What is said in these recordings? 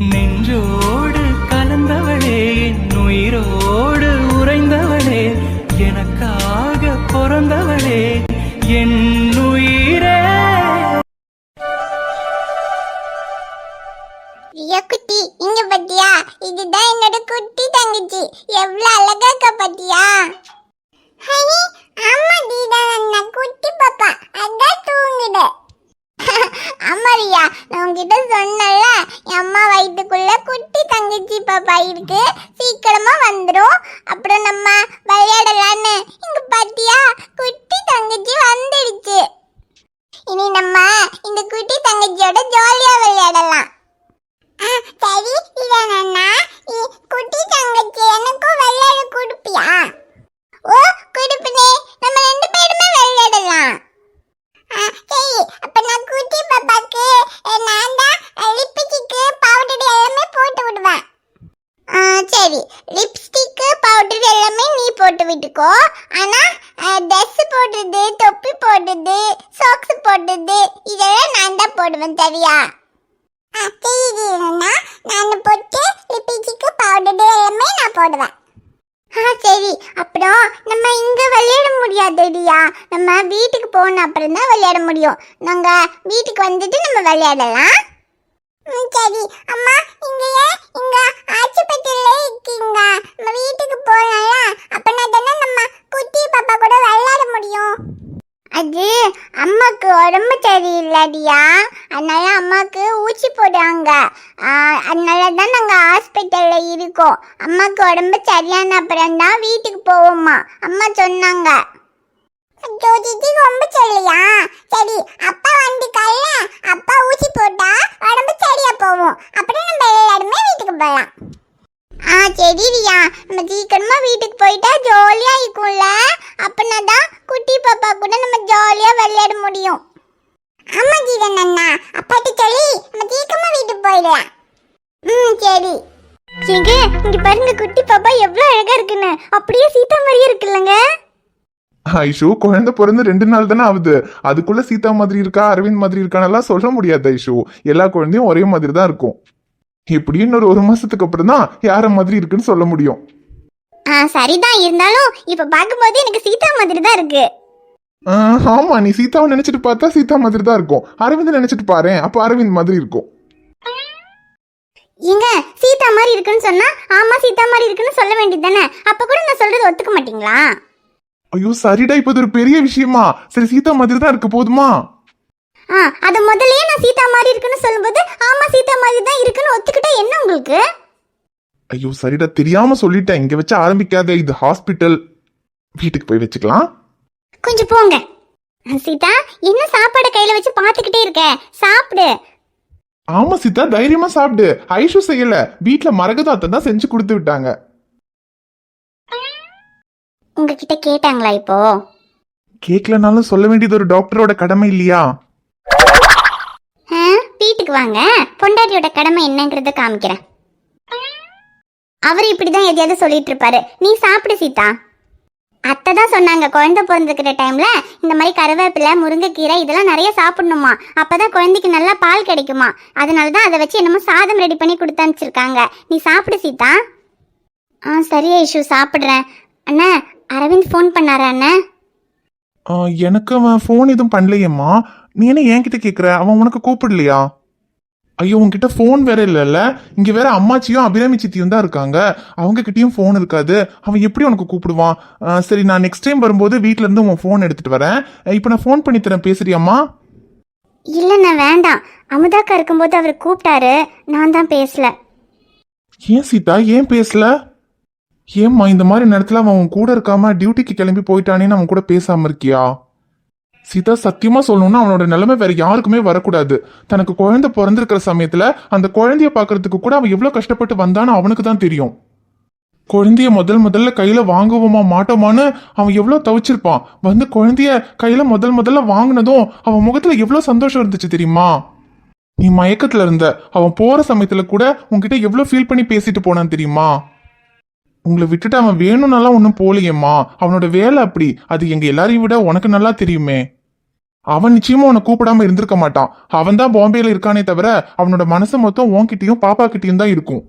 நெஞ்சோடு கலந்தவளே என் உயிரோடு உறைந்தவளே எனக்காக பிறந்தவளே என் உயிரே. குட்டி இங்க பாத்தியா? இதுதான் என்னோட குட்டி தங்கச்சி. எவ்வளவு அழகா இருக்கா பாத்தியா? ஆமா தீதான் அண்ணா குட்டி பாப்பா. அதான் தூங்குது. அம்மாரியா நான் உன்கிட்ட சொன்னல என் அம்மா வயிற்றுக்குள்ள குட்டி தங்கச்சி பாப்பா இருக்கு சீக்கிரமா வந்துடும் அப்புறம் நம்ம விளையாடலான்னு இங்க பாத்தியா குட்டி தங்கச்சி வந்துடுச்சு. இனி நம்ம இந்த குட்டி தங்கச்சியோட ஜாலியா விளையாடலாம். ஆ, சரி இதானண்ணா குட்டி தங்கச்சி எனக்கும் விளையாட கொடுப்பியா? ஓ கொடுப்பனே நம்ம ரெண்டு பேருமே விளையாடலாம். சரி. அப்ப நான் குட்டி பாப்பாக்கு அஹ், நான் தான் லிப்ஸ்டிக்கு பவுடர் எல்லாமே போட்டு விடுவேன். ஆ, சரி. லிப்ஸ்டிக்கு பவுடர் எல்லாமே நீ போட்டு விட்டுக்கோ. ஆனால் ட்ரெஸ் போடுறது தொப்பி போடுறது சாக்ஸ் போடுறது இதெல்லாம் நான் தான் போடுவேன் சரியா? ஆ, தெரியுதுண்ணா நான் போட்டு லிப்ஸ்டிக்கு பவுடர் எல்லாமே நான் போடுவேன். ஆ சரி. அப்புறம் நம்ம இங்க விளையாட முடியாதுடியா? நம்ம வீட்டுக்கு போன அப்புறம் தான் விளையாட முடியும். நாங்க வீட்டுக்கு வந்துட்டு நம்ம விளையாடலாம். ம் சரி. அம்மா இங்க ஏன் இங்க ஆச்சுப்பட்டியில இருக்கீங்க. நம்ம வீட்டுக்கு போகலாம்ல? அப்பனா தானே நம்ம குட்டி பாப்பா கூட விளையாட முடியும். அது அம்மாக்கு உடம்பு சரியில்லடியா அதனால அம்மாக்கு ஊசி போடுறாங்க ஆ, அதனால தான் நாங்கள் ஹாஸ்பிட்டலில் இருக்கோம் அம்மாக்கு உடம்பு சரியான அப்புறம் தான் வீட்டுக்கு போவோம்மா. அம்மா சொன்னாங்க. ஜோதிக்கு ரொம்ப சொல்லியா சரி அப்பா வந்துக்கல்ல அப்பா ஊசி போட்டா உடம்பு சரியா போகும். அப்புறம் நம்ம எல்லாருமே வீட்டுக்கு போகலாம். ஆ சரி ரியா. நம்ம சீக்கிரமா வீட்டுக்கு போயிட்டா ஜாலியா இருக்கும்ல. அப்பனா தான் குட்டி பாப்பா கூட நம்ம ஜாலியா விளையாட முடியும். ஆமா ஜீவன் அண்ணா. அப்பாட்டி சொல்லி நம்ம சீக்கிரமா வீட்டுக்கு போயிடலாம். ம் சரி. ஏங்க இங்க பாருங்க குட்டி பாப்பா எவ்வளவு அழகா இருக்குன்னு. அப்படியே சீதா மாதிரியே இருக்குல்லங்க. ஐஷு குழந்தை பிறந்து ரெண்டு நாள் தானே ஆகுது. அதுக்குள்ள சீதா மாதிரி இருக்கா அரவிந்த் மாதிரி இருக்கானெல்லாம் சொல்ல முடியாது ஐஷு. எல்லா குழந்தையும் ஒரே மாதிரி தான் இருக்கும். இப்படி இன்னொரு ஒரு மாசத்துக்கு அப்புறம் தான் யார மாதிரி இருக்குன்னு சொல்ல முடியும். ஆ சரிதான். இருந்தாலும் இப்ப பார்க்கும்போது எனக்கு சீதா மாதிரி தான் இருக்கு. ஆஹ், ஆமா நீ சீதாவை நினைச்சிட்டு பார்த்தா சீதா மாதிரி தான் இருக்கும். அரவிந்த் நினைச்சிட்டு பாரு அப்ப அரவிந்த் மாதிரி இருக்கும். ஏங்க சீதா மாதிரி இருக்குன்னு சொன்னா ஆமா சீதா மாதிரி இருக்குன்னு சொல்ல வேண்டியது தானே? அப்ப கூட நான் சொல்றது ஒத்துக்க மாட்டீங்களா? ஐயோ சரிடா இப்ப ஒரு பெரிய விஷயமா? சரி சீதா மாதிரி தான் இருக்கு போதுமா? ஆ அது முதல்லயே நான் சீதா மாதிரி இருக்குன்னு சொல்லும்போது ஆமா சீதா மாதிரி தான் இருக்குன்னு ஒத்துக்கிட்டா என்ன உங்களுக்கு? ஐயோ சரிடா தெரியாம சொல்லிட்டேன். இங்க வச்சு ஆரம்பிக்காத இது ஹாஸ்பிட்டல். வீட்டுக்கு போய் வச்சுக்கலாம். கொஞ்சம் போங்க. சீதா என்ன சாப்பாடை கையில வச்சு பார்த்துக்கிட்டே இருக்க? சாப்பிடு. ஆமா சீதா தைரியமா சாப்பிடு. ஐஷு செய்யல. வீட்ல மரகதாத்தை தான் செஞ்சு கொடுத்து விட்டாங்க. உங்ககிட்ட கேட்டாங்களா இப்போ? கேட்கலனாலும் சொல்ல வேண்டியது ஒரு டாக்டரோட கடமை இல்லையா? வீட்டுக்கு வாங்க. பொண்டாட்டியோட கடமை என்னங்கறத காமிக்கிறேன். அவர் இப்படிதான் எதையாவது சொல்லிட்டு இருப்பாரு. நீ சாப்பிடு சீதா. அத்தை தான் சொன்னாங்க குழந்தை பிறந்துக்கிற டைம்ல இந்த மாதிரி கருவேப்பிலை முருங்கைக்கீரை இதெல்லாம் நிறைய சாப்பிடணுமா? அப்பதான் குழந்தைக்கு நல்லா பால் கிடைக்குமா? அதனால தான் அதை வச்சு என்னமோ சாதம் ரெடி பண்ணி கொடுத்து அனுப்பிச்சிருக்காங்க. நீ சாப்பிடு சீதா. ஆ சரி ஐஷு சாப்பிட்றேன். அண்ணா அரவிந்த் ஃபோன் பண்ணாரா அண்ணா? எனக்கு அவன் ஃபோன் எதுவும் பண்ணலையேம்மா. நீ என்ன என்கிட்ட கேட்குற அவன் உனக்கு கூப்பிடலையா? ஐயோ உன்கிட்ட ஃபோன் வேற இல்லைல்ல. இங்க வேற அம்மாச்சியும் அபிராமி சித்தியும் தான் இருக்காங்க. அவங்க கிட்டயும் ஃபோன் இருக்காது. அவன் எப்படி உனக்கு கூப்பிடுவான்? சரி நான் நெக்ஸ்ட் டைம் வரும்போது வீட்ல இருந்து உன் ஃபோன் எடுத்துட்டு வரேன். இப்போ நான் ஃபோன் பண்ணி தரேன். பேசுறியாம்மா இல்லைண்ணா வேண்டாம். அமுதாக்கா இருக்கும்போது அவர் கூப்பிட்டாரு. நான் தான் பேசல. ஏன் சீதா? ஏன் பேசல? ஏம்மா இந்த மாதிரி நேரத்துல அவன் கூட இருக்காம டியூட்டிக்கு கிளம்பி போயிட்டானேன்னு அவன் கூட பேசாம இருக்கியா? சீதா சத்தியமா சொல்லணும்னா அவனோட நிலைமை வேற யாருக்குமே வரக்கூடாது. தனக்கு குழந்தை பிறந்திருக்கிற சமயத்துல அந்த குழந்தைய பாக்குறதுக்கு கூட அவன் எவ்வளவு கஷ்டப்பட்டு வந்தான்னு அவனுக்கு தான் தெரியும். குழந்தைய முதல் முதல்ல கையில வாங்குவோமா மாட்டோமான்னு அவன் எவ்வளவு தவிச்சிருப்பான். வந்து குழந்தைய கையில முதல் முதல்ல வாங்கினதும் அவன் முகத்துல எவ்வளவு சந்தோஷம் இருந்துச்சு தெரியுமா? நீ மயக்கத்துல இருந்த. அவன் போற சமயத்துல கூட உன்கிட்ட எவ்வளவு ஃபீல் பண்ணி பேசிட்டு போனான் தெரியுமா? உங்களை விட்டுட்டு அவன் வேணும்னாலாம் ஒன்றும் போலியம்மா அவனோட வேலை அப்படி. அது எங்க எல்லாரையும் விட உனக்கு நல்லா தெரியுமே. அவன் நிச்சயமா உன்னை கூப்பிடாம இருந்திருக்க மாட்டான். அவன் தான் பாம்பேல இருக்கானே தவிர அவனோட மனசு மொத்தம் உன்கிட்டயும் பாப்பா கிட்டயும் தான் இருக்கும்.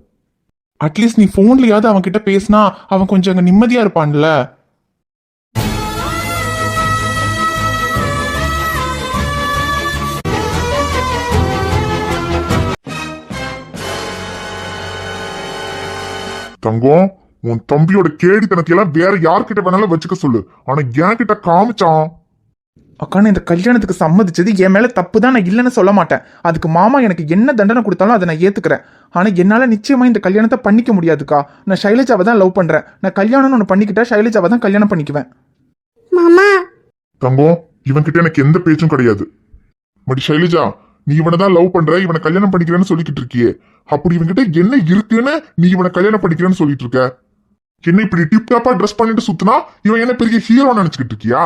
அட்லீஸ்ட் நீ போன்லயாவது அவன் கிட்ட பேசினா அவன் கொஞ்சம் அங்க நிம்மதியா இருப்பான்ல. தங்கம் உன் தம்பியோட கேடித்தனத்தையெல்லாம் வேற யார்கிட்ட வேணாலும் வச்சுக்க சொல்லு. ஆனா என் கிட்ட காமிச்சான் அக்கான இந்த கல்யாணத்துக்கு சம்மதிச்சது என் மேல தப்பு தான் நான் இல்லைன்னு சொல்ல மாட்டேன். அதுக்கு மாமா எனக்கு என்ன தண்டனை கொடுத்தாலும் அதை நான் ஏத்துக்கிறேன். ஆனா என்னால நிச்சயமா இந்த கல்யாணத்தை பண்ணிக்க முடியாதுக்கா. நான் சைலஜாவை தான் லவ் பண்றேன். நான் கல்யாணம்னு ஒன்று பண்ணிக்கிட்டா சைலஜாவை தான் கல்யாணம் பண்ணிக்குவேன். மாமா! தங்கம் இவன் கிட்ட எனக்கு எந்த பேச்சும் கிடையாது. மடி சைலஜா நீ இவனை தான் லவ் பண்ற இவனை கல்யாணம் பண்ணிக்கிறேன்னு சொல்லிக்கிட்டு இருக்கியே. அப்படி இவன்கிட்ட என்ன இருக்குன்னு நீ இவனை கல்யாணம் பண்ணிக்கிறேன்னு சொல்லிட்டு இருக்க. என்ன இப்படி டிப் டாப்பா ட்ரெஸ் பண்ணிட்டு சுத்தினா இவன் என்ன பெரிய ஹீரோ நினைச்சுக்கிட்டு இருக்கியா?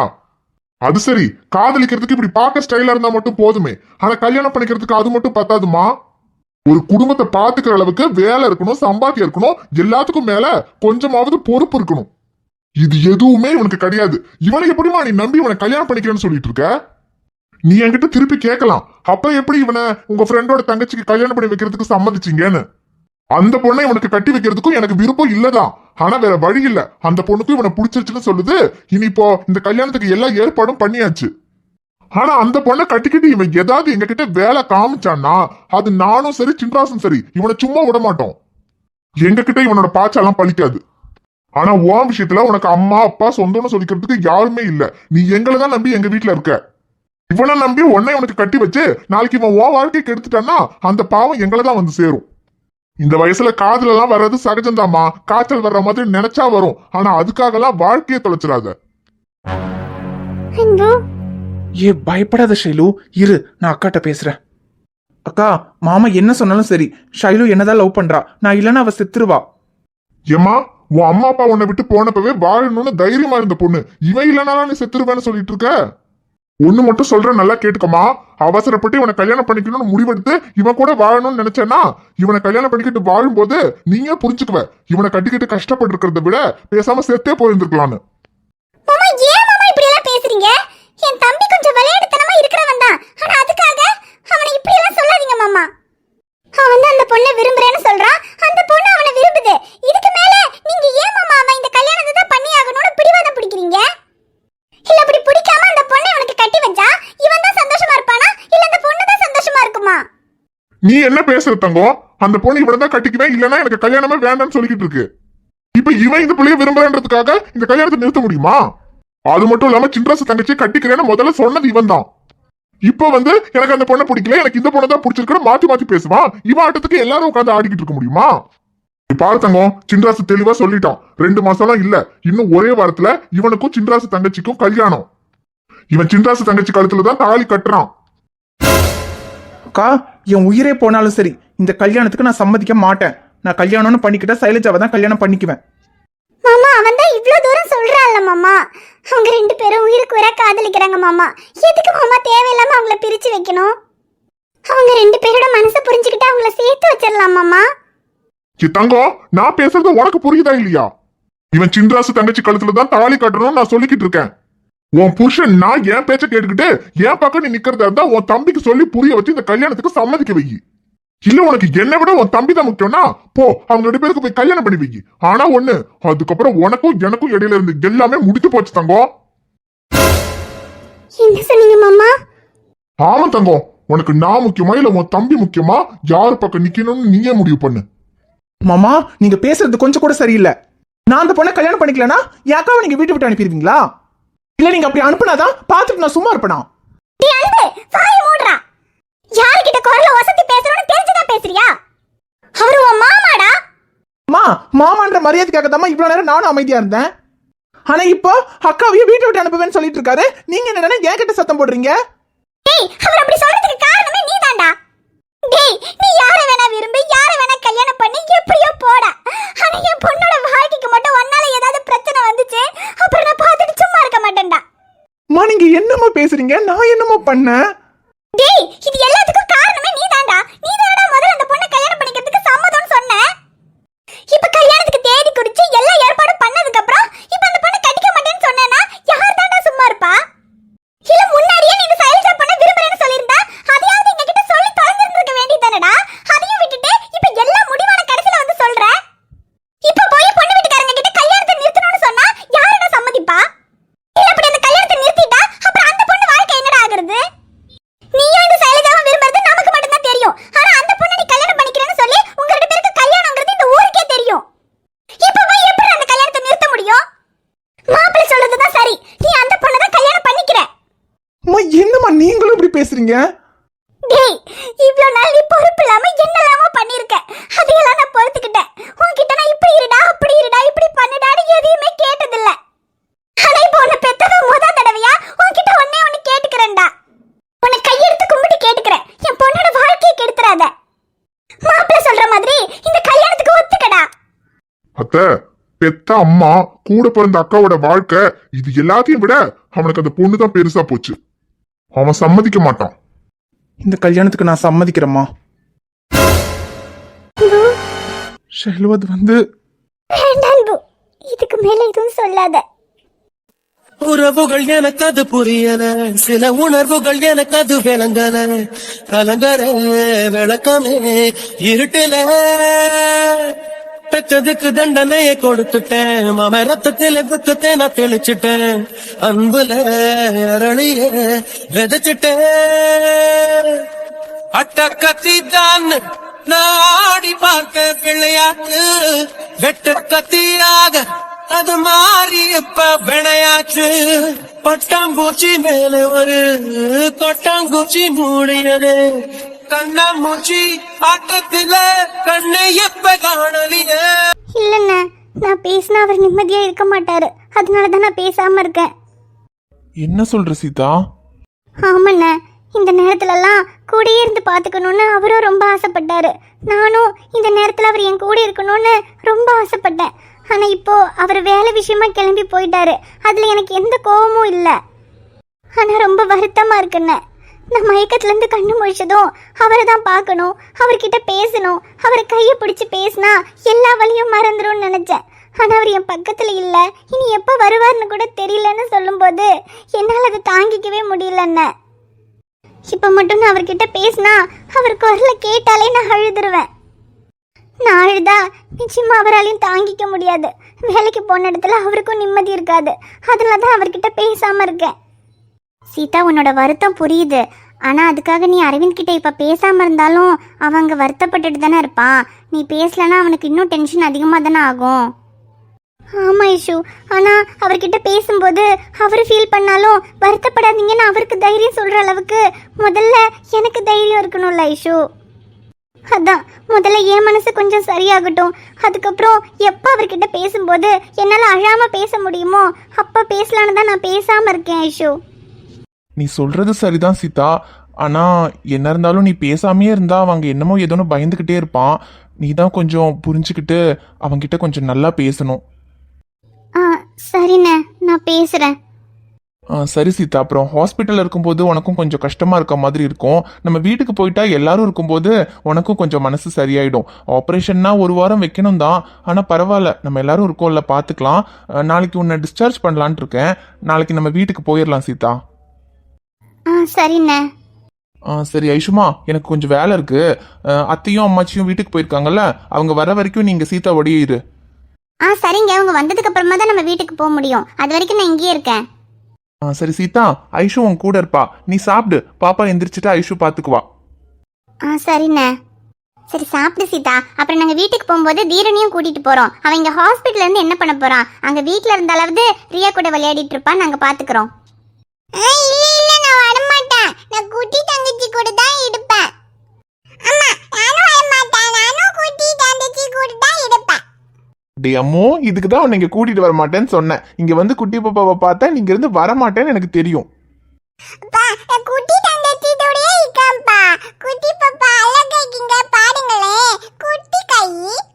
அது சரி காதலிக்கிறதுக்கு இப்படி பார்க்க ஸ்டைலா இருந்தா மட்டும் போதுமே. ஆனா கல்யாணம் பண்ணிக்கிறதுக்கு அது மட்டும் பத்தாதுமா? ஒரு குடும்பத்தை பாத்துக்கிற அளவுக்கு வேலை இருக்கணும் சம்பாத்தியம் இருக்கணும் எல்லாத்துக்கும் மேல கொஞ்சமாவது பொறுப்பு இருக்கணும். இது எதுவுமே இவனுக்கு கிடையாது. இவனை எப்படிமா நீ நம்பி இவனை கல்யாணம் பண்ணிக்கிறேன்னு சொல்லிட்டு இருக்க? நீ என்கிட்ட திருப்பி கேட்கலாம். அப்ப எப்படி இவனை உங்க ஃப்ரெண்டோட தங்கச்சிக்கு கல்யாணம் பண்ணி வைக்கிறதுக்கு சம்மதிச்சிங்கன்னு? அந்த பொண்ணை இவனுக்கு கட்டி வைக்கிறதுக்கும் எனக்கு விருப்பம் இல்லதான். ஆனா வேற வழி இல்ல. அந்த பொண்ணுக்கும் இவனை பிடிச்சிருச்சுன்னு சொல்லுது. இனி இப்போ இந்த கல்யாணத்துக்கு எல்லா ஏற்பாடும் பண்ணியாச்சு. ஆனா அந்த பொண்ணை கட்டிக்கிட்டு இவன் ஏதாவது எங்க கிட்ட வேலை காமிச்சான்னா அது நானும் சரி சின்ராசும் சரி இவனை சும்மா விட மாட்டோம். எங்க கிட்ட இவனோட பாச்சாலாம் பழிக்காது. ஆனா உன் விஷயத்துல உனக்கு அம்மா அப்பா சொந்தம்னு சொல்லிக்கிறதுக்கு யாருமே இல்ல. நீ எங்களை தான் நம்பி எங்க வீட்டுல இருக்க. இவனை நம்பி உன்னை உனக்கு கட்டி வச்சு நாளைக்கு இவன் உன் வாழ்க்கைக்கு கெடுத்துட்டான்னா அந்த பாவம் எங்களை தான் வந்து சேரும். இந்த வயசுல காதுல எல்லாம் வர்றது சகஜம்தாம்மா. காய்ச்சல் வர்ற மாதிரி நினைச்சா வரும். ஆனா அதுக்காகலாம் வாழ்க்கையை தொலைச்சிடாத. அன்பு ஏ பயப்படாத ஷைலு. இரு நான் அக்காட்ட பேசுறேன். அக்கா மாமா என்ன சொன்னாலும் சரி. ஷைலு என்னதான் லவ் பண்றா. நான் இல்லைன்னா அவ செத்துருவா. ஏம்மா உன் அம்மா அப்பா உன்னை விட்டு போனப்பவே வாழணும்னு தைரியமா இருந்த பொண்ணு. இவன் இல்லைனாலும் நீ செத்துருவேன்னு சொல்லிட்டு இருக்க? ஒண்ணு மட்டும் சொல்றேன் நல்லா கேட்டுக்கமா அவசரப்பட்டு இவனை கல்யாணம் பண்ணிக்கணும்னு முடிவெடுத்து இவன் கூட வாழணும்னு நினைச்சேன்னா இவனை கல்யாணம் பண்ணிக்கிட்டு வாழும்போது நீங்க புரிஞ்சுக்குவ. இவனை கட்டிக்கிட்டு கஷ்டப்பட்டு இருக்கிறத விட பேசாம சேர்த்தே போயிருந்திருக்கலாம்னு. பேசுறீங்க? என் தம்பி கொஞ்சம் விளையாட்டுத்தனமா இருக்கிறவன் தான். ஆனா அதுக்காக அவனை இப்படி எல்லாம் சொல்லாதீங்க மாமா. அவன் தான் அந்த பொண்ணை விரும்புறேன்னு சொல்றான். அந்த பொண்ணு அவனை விரும்புது. இதுக்கு மேல நீங்க ஏன் மாமா அவன் இந்த கல்யாணத்தை தான் பண்ணி ஆகணும்னு பிடிவாதம் பிடிக்கிறீங்க? இல்ல அப்படி பிடிக்க கட்டி வச்சா இவன் தான் சந்தோஷமா இருப்பானா? இல்ல அந்த பொண்ணு தான் சந்தோஷமா இருக்குமா? நீ என்ன பேசுற தங்கம் அந்த பொண்ணு இவனை தான் கட்டிக்குவேன் இல்லைன்னா எனக்கு கல்யாணமே வேண்டாம்னு சொல்லிக்கிட்டு இருக்கு. இப்ப இவன் இந்த பிள்ளைய விரும்புறன்றதுக்காக இந்த கல்யாணத்தை நிறுத்த முடியுமா? அது மட்டும் இல்லாம சின்ராசு தங்கச்சி கட்டிக்கிறேன்னு முதல்ல சொன்னது இவன் தான். இப்ப வந்து எனக்கு அந்த பொண்ணை பிடிக்கல எனக்கு இந்த பொண்ணை தான் பிடிச்சிருக்குன்னு மாத்தி மாத்தி பேசுவான் இவன் ஆட்டத்துக்கு எல்லாரும் உட்காந்து ஆடிக்கிட்டு இருக்க முடியுமா? இப்ப பாரு தங்கம் சின்ராசு தெளிவா சொல்லிட்டான். ரெண்டு மாசம்லாம் இல்ல இன்னும் ஒரே வாரத்துல இவனுக்கும் சின்ராசு தங்கச்சிக்கும் கல்யாணம். இவன் சின்ராசு தங்கச்சி கழுத்துல தான் தாலி கட்டுறான். அக்கா என் உயிரே போனாலும் சரி இந்த கல்யாணத்துக்கு நான் சம்மதிக்க மாட்டேன். நான் கல்யாணம்னு பண்ணிக்கிட்டா சைலஜாவை தான் கல்யாணம் பண்ணிக்குவேன். மாமா அவன் தான் இவ்ளோ தூரம் சொல்றான்ல மாமா. அவங்க ரெண்டு பேரும் உயிருக்கு உயிரா காதலிக்கிறாங்க மாமா. எதுக்கு மாமா தேவையில்லாம அவங்கள பிரிச்சு வைக்கணும்? அவங்க ரெண்டு பேரோட மனசை புரிஞ்சுக்கிட்டு அவங்கள சேர்த்து வச்சிடலாம் மாமா. தங்கம் நான் பேசுறது உனக்கு புரியுதா இல்லையா? இவன் சின்ராசு தங்கச்சி கழுத்துல தான் தாலி கட்டணும்னு நான் சொல்லிக்கிட்டு இருக்கேன். உன் புருஷன் நான் என் பேச்ச கேட்டுக்கிட்டு என் பக்கம் நீ நிக்கிறதா இருந்தா உன் தம்பிக்கு சொல்லி புரிய வச்சு இந்த கல்யாணத்துக்கு சம்மதிக்க வை. இல்ல உனக்கு என்னை விட உன் தம்பி தான் முக்கியம்னா போ அவங்க ரெண்டு பேருக்கு போய் கல்யாணம் பண்ணி வை. ஆனா ஒண்ணு அதுக்கப்புறம் உனக்கும் எனக்கும் இடையில இருந்து எல்லாமே முடிச்சு போச்சு தங்கம் என்ன சொன்னீங்க மாமா? ஆமா தங்கம் உனக்கு நான் முக்கியமா இல்ல உன் தம்பி முக்கியமா? யார் பக்கம் நிக்கணும்னு நீயே முடிவு பண்ணு. மாமா நீங்க பேசுறது கொஞ்சம் கூட சரியில்லை. நான் அந்த பொண்ணை கல்யாணம் பண்ணிக்கலனா என் அக்காவை நீங்க வீட்டு விட்டு அனுப்பிடுவீங்களா? இல்ல நீங்க அப்படி அனுப்புனாதான் பார்த்துட்டு நான் சும்மா இருப்பேனா? நீ அன்பு வாய் மூடுறா. யார்கிட்ட குரல்ல வசதி பேசுறோம்னு தெரிஞ்சுதான் பேசுறியா? அவரு உன் மாமாடா. அம்மா மாமான்ற மரியாதைக்காக தான் இவ்வளவு நேரம் நானும் அமைதியா இருந்தேன். ஆனா இப்போ அக்காவையும் வீட்டு விட்டு அனுப்புவேன்னு சொல்லிட்டு இருக்காரு. நீங்க என்னன்னா என் கிட்ட சத்தம் போடுறீங்க? டேய் அவர் அப்படி சொல்றதுக்கு டேய் நீ யார வேணா விரும்பி யார வேணா கல்யாணம் பண்ணி எப்படியோ போடா. ஆனா என் பொண்ணோட வாழ்க்கைக்கு மட்டும் ஒன்னால ஏதாவது பிரச்சனை வந்துச்சு அப்புறம் நான் பார்த்துட்டு சும்மா இருக்க மாட்டேன்டா. அம்மா நீங்க என்னம்மா பேசுறீங்க? நான் என்னம்மா பண்ணேன்? டேய் இது எல்லாத்துக்கும் காரணமே நீதான்டா. நீதானடா முதல்ல அந்த பொண்ணை கல்யாணம் பண்ணிக்கிறதுக்கு சம்மதம்னு சொன்ன. இப்ப கல்யாணத்துக்கு தேதி குறிச்சு எல்லா ஏற்பாடும் பண்ணதுக்கு அப்புறம் இப்ப அந்த பொண்ணை கட்டிக்க மாட்டேன்னு சொன்னேன்னா யார் தான்டா சும்மா இருப்பா இல்ல முன்னாடியே நீ இந்த சைலஜா இருக்கீங்க டேய் இவ்வளவு நாள் நீ பொறுப்பு இல்லாம என்னெல்லாமோ பண்ணிருக்க. அதையெல்லாம் நான் பொறுத்துக்கிட்டேன். உன்கிட்ட நான் இப்படி இருடா அப்படி இருடா இப்படி பண்ணுடான்னு எதையுமே கேட்டதில்ல. ஆனா இப்போ உன்னை பெத்ததும் முத தடவையா உன்கிட்ட ஒன்னே ஒன்னு கேட்டுக்கிறேன்டா. உன்னை கையெடுத்து கும்பிட்டு கேட்டுக்கிறேன். என் பொண்ணோட வாழ்க்கையை கெடுத்துறாத. மாப்பிள்ளை சொல்ற மாதிரி இந்த கல்யாணத்துக்கு ஒத்துக்கடா. அத்த பெத்த அம்மா கூட பிறந்த அக்காவோட வாழ்க்கை இது எல்லாத்தையும் விட அவனுக்கு அந்த பொண்ணு தான் பெருசா போச்சு. அவன் சம்மதிக்க மாட்டான். இந்த கல்யாணத்துக்கு நான் சம்மதிக்கிறேம்மா. ஷெல்வத் வந்து இதுக்கு மேல எதுவும் சொல்லாத. உறவுகள் எனக்கு அது புரியல. சில உணர்வுகள் எனக்கு அது விளங்கல. கலங்கர விளக்கமே இருட்டுல. பெற்றதுக்கு தண்டனையை கொடுத்துட்டேன். மம ரத்தத்தில நான் தெளிச்சுட்டேன். அன்புல அரளிய விதைச்சிட்டேன். அட்ட கத்தி தான் நாடி பார்க்க பிள்ளையாட்டு வெட்டு கத்தியாக அது மாறி இப்ப விளையாச்சு பட்டாம்பூச்சி மேல ஒரு கொட்டாங்குச்சி மூடியது. கண்ணாமூச்சி ஆட்டத்தில கண்ணை எப்ப காணலியே? இல்லண்ணே நான் பேசினா அவர் நிம்மதியா இருக்க மாட்டாரு. அதனால தான் நான் பேசாம இருக்கேன். என்ன சொல்ற சீதா? ஆமாண்ணே இந்த நேரத்துலலாம் கூடயே இருந்து பார்த்துக்கணும்னு அவரும் ரொம்ப ஆசைப்பட்டாரு. நானும் இந்த நேரத்தில் அவர் என் கூட இருக்கணும்னு ரொம்ப ஆசைப்பட்டேன். ஆனால் இப்போ அவர் வேலை விஷயமா கிளம்பி போயிட்டாரு. அதில் எனக்கு எந்த கோவமும் இல்லை. ஆனால் ரொம்ப வருத்தமாக இருக்குண்ணே. நான் மயக்கத்துலேருந்து கண்ணு முழிச்சதும் அவரை தான் பார்க்கணும் அவர்கிட்ட பேசணும் அவர் கையை பிடிச்சி பேசினா எல்லா வழியும் மறந்துடும் நினச்சேன். ஆனால் அவர் என் பக்கத்தில் இல்லை. இனி எப்போ வருவார்னு கூட தெரியலன்னு சொல்லும்போது என்னால் அதை தாங்கிக்கவே முடியலன்ன. இப்போ மட்டும் நான் அவர்கிட்ட பேசினா அவர் குரலை கேட்டாலே நான் அழுதுருவேன். நான் அழுதா நிச்சயமாக அவராலையும் தாங்கிக்க முடியாது. வேலைக்கு போன இடத்துல அவருக்கும் நிம்மதி இருக்காது. அதனால தான் அவர்கிட்ட பேசாமல் இருக்கேன். சீதா உன்னோட வருத்தம் புரியுது. ஆனால் அதுக்காக நீ அரவிந்த் கிட்ட இப்போ பேசாமல் இருந்தாலும் அவன் வருத்தப்பட்டுட்டு தானே இருப்பான். நீ பேசலன்னா அவனுக்கு இன்னும் டென்ஷன் அதிகமாக தானே ஆகும். ஆமாம் இஷு. ஆனால் அவர்கிட்ட பேசும்போது அவர் ஃபீல் பண்ணாலும் வருத்தப்படாதீங்கன்னு அவருக்கு தைரியம் சொல்கிற அளவுக்கு முதல்ல எனக்கு தைரியம் இருக்கணும்ல இஷு. அதான் முதல்ல என் மனசு கொஞ்சம் சரியாகட்டும். அதுக்கப்புறம் எப்போ அவர்கிட்ட பேசும்போது என்னால் அழாமல் பேச முடியுமோ அப்போ பேசலான்னு தான் நான் பேசாமல் இருக்கேன் ஐஷு நீ சொல்றது சரிதான் சீதா. ஆனா என்ன இருந்தாலும் நீ பேசாமையே இருந்தா அவங்க என்னமோ ஏதோன்னு பயந்துகிட்டே இருப்பான். நீ தான் கொஞ்சம் புரிஞ்சுக்கிட்டு அவன்கிட்ட கொஞ்சம் நல்லா பேசணும். ஆ சரிண்ணே நான் பேசுறேன். ஆ, சரி சீதா. அப்புறம் ஹாஸ்பிட்டல் இருக்கும்போது உனக்கும் கொஞ்சம் கஷ்டமா இருக்க மாதிரி இருக்கும். நம்ம வீட்டுக்கு போயிட்டா எல்லாரும் இருக்கும்போது உனக்கும் கொஞ்சம் மனசு சரியாயிடும். ஆப்ரேஷன்னா ஒரு வாரம் வைக்கணும் தான். ஆனா பரவாயில்ல. நம்ம எல்லாரும் இருக்கோம்ல பாத்துக்கலாம். ஆ, நாளைக்கு உன்னை டிஸ்சார்ஜ் பண்ணலான்ட்டு இருக்கேன். நாளைக்கு நம்ம வீட்டுக்கு போயிடலாம் சீதா. ஆ சரிண்ணே. ஆ, சரி ஐஷுமா எனக்கு கொஞ்சம் வேலை இருக்கு. அத்தையும் அம்மாச்சியும் வீட்டுக்கு போயிருக்காங்கல்ல அவங்க வர வரைக்கும் நீங்க சீதா ஒடியே இரு. ஆ சரிங்க. அவங்க வந்ததுக்கு அப்புறமா தான் நம்ம வீட்டுக்கு போக முடியும். அது வரைக்கும் நான் இங்கேயே இருக்கேன். ஆ, சரி சீதா ஐஷு உன் கூட இருப்பா. நீ சாப்பிடு. பாப்பா எந்திரிச்சிட்டா ஐஷு பாத்துக்குவா. ஆ சரிண்ணே. சரி சாப்பிடு சீதா. அப்புறம் நாங்கள் வீட்டுக்கு போகும்போது தீரனையும் கூட்டிட்டு போறோம். அவன் இங்க ஹாஸ்பிட்டல்ல இருந்து என்ன பண்ண போறான்? அங்க வீட்ல இருந்தாலாவது ரியா கூட விளையாடிட்டு இருப்பான் நாங்க பாத்துக்கிறோம். இல்ல இல்ல நான் வர மாட்டேன் நான் குட்டி தங்கச்சி கூட தான் இருப்பேன். அம்மா நானும் வர மாட்டேன். நானும் குட்டி தங்கச்சி கூட தான் இருப்பேன். டே அம்மோ இதுக்கு தான் உன்னை இங்க கூட்டிட்டு வர மாட்டேன்னு சொன்னேன். இங்க வந்து குட்டி பாப்பாவை பார்த்தா நீங்க இருந்து வர மாட்டேன்னு எனக்கு தெரியும். அப்பா நான் குட்டி தங்கச்சி கூடயே இருக்கேன்ப்பா. குட்டி பாப்பா அழகா இருக்கீங்க பாருங்களேன் குட்டி கை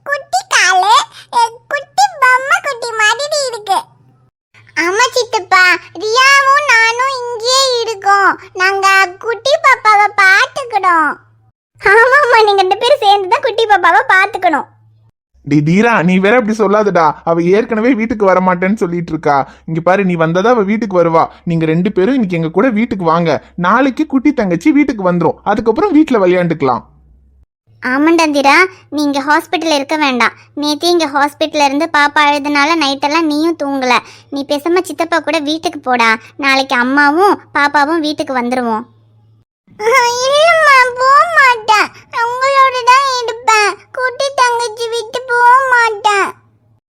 குட்டி காலு அஹ், குட்டி பொம்மை குட்டி மாதிரி இருக்கு ஆமா சித்தப்பா ரியாவும் நானும் இங்கேயே இருக்கோம் நாங்க குட்டி பாப்பாவை பார்த்துக்கிறோம் ஆமாம்மா நீங்க ரெண்டு பேரும் சேர்ந்து தான் குட்டி பாப்பாவை பார்த்துக்கணும் டே தீரா நீ வேற அப்படி சொல்லாதடா. அவ ஏற்கனவே வீட்டுக்கு வர மாட்டேன்னு சொல்லிட்டு இருக்கா இங்க பாரு நீ வந்ததா அவ வீட்டுக்கு வருவா. நீங்க ரெண்டு பேரும் இன்னைக்கு எங்க கூட வீட்டுக்கு வாங்க. நாளைக்கு குட்டி தங்கச்சி வீட்டுக்கு வந்துரும். அதுக்கப்புறம் வீட்டுல விளையாண்டுக்கலாம். ஆமாண்டந்திரா நீங்க ஹாஸ்பிட்டல் இருக்க வேண்டாம். நேத்தே இங்க ஹாஸ்பிட்டலில் இருந்து பாப்பா அழுதுனால நைட்டெல்லாம் நீயும் தூங்கல. நீ பேசாம சித்தப்பா கூட வீட்டுக்கு போடா. நாளைக்கு அம்மாவும் பாப்பாவும் வீட்டுக்கு வந்துருவோம். இல்லம்மா போக மாட்டேன் உங்களோட தான் இருப்பேன் குட்டி தங்கச்சி விட்டு போக மாட்டேன்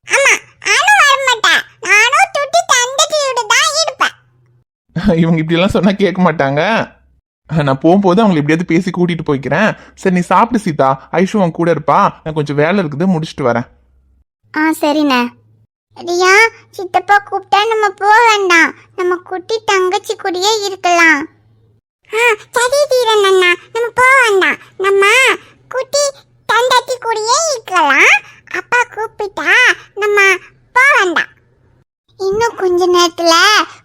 அம்மா நானும் வர மாட்டேன் நானும் துட்டி தங்கச்சியோட தான் இருப்பேன் இவங்க இப்படி எல்லாம் சொன்னா கேட்க மாட்டாங்க. நான் போகும்போது அவங்களை எப்படியாவது பேசி கூட்டிட்டு போய்க்கிறேன். சரி நீ சாப்பிடு சீதா. ஐஷு அவன் கூட இருப்பா. நான் கொஞ்சம் வேலை இருக்குது முடிச்சுட்டு வரேன். ஆ சரிண்ணே. ரியா சித்தப்பா கூப்பிட்டா நம்ம போக வேண்டாம். நம்ம குட்டி தங்கச்சி கூடயே இருக்கலாம். சரி தீரன் அண்ணா. நம்ம போக வேண்டாம் நம்ம குட்டி தண்டாச்சி கூடயே இருக்கலாம். அப்பா கூப்பிட்டா நம்ம போக வேண்டாம். இன்னும் கொஞ்ச நேரத்துல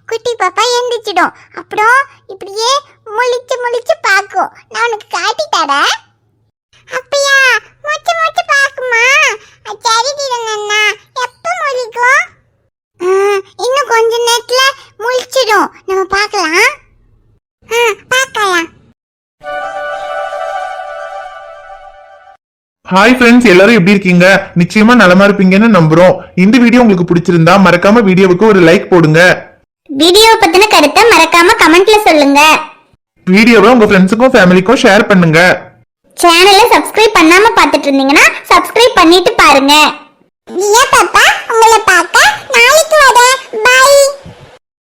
குட்டி பாப்பா எந்திரிச்சிடும். அப்புறம் இப்படியே முழிச்சு முழிச்சு பார்க்கும். நான் உனக்கு காட்டி தரேன். அப்படியா? மூச்சு மூச்சு பார்க்குமா? சரி அண்ணா. எப்போ முழிக்கும்? இன்னும் ஹாய் ஃப்ரெண்ட்ஸ் எல்லாரும் எப்படி இருக்கீங்க? நிச்சயமா நலமா இருப்பீங்கன்னு நம்புறோம். இந்த வீடியோ உங்களுக்கு பிடிச்சிருந்தா மறக்காம வீடியோவுக்கு ஒரு லைக் போடுங்க. வீடியோ பத்தின கருத்தை மறக்காம கமெண்ட்ல சொல்லுங்க. வீடியோவை உங்க ஃப்ரெண்ட்ஸுக்கும் ஃபேமிலிக்கும் ஷேர் பண்ணுங்க. சேனலை சப்ஸ்கிரைப் பண்ணாம பார்த்துட்டு இருந்தீங்கன்னா சப்ஸ்கிரைப் பண்ணிட்டு பாருங்க. பாப்பா உங்களை பார்க்க நாளைக்கு வரேன் பை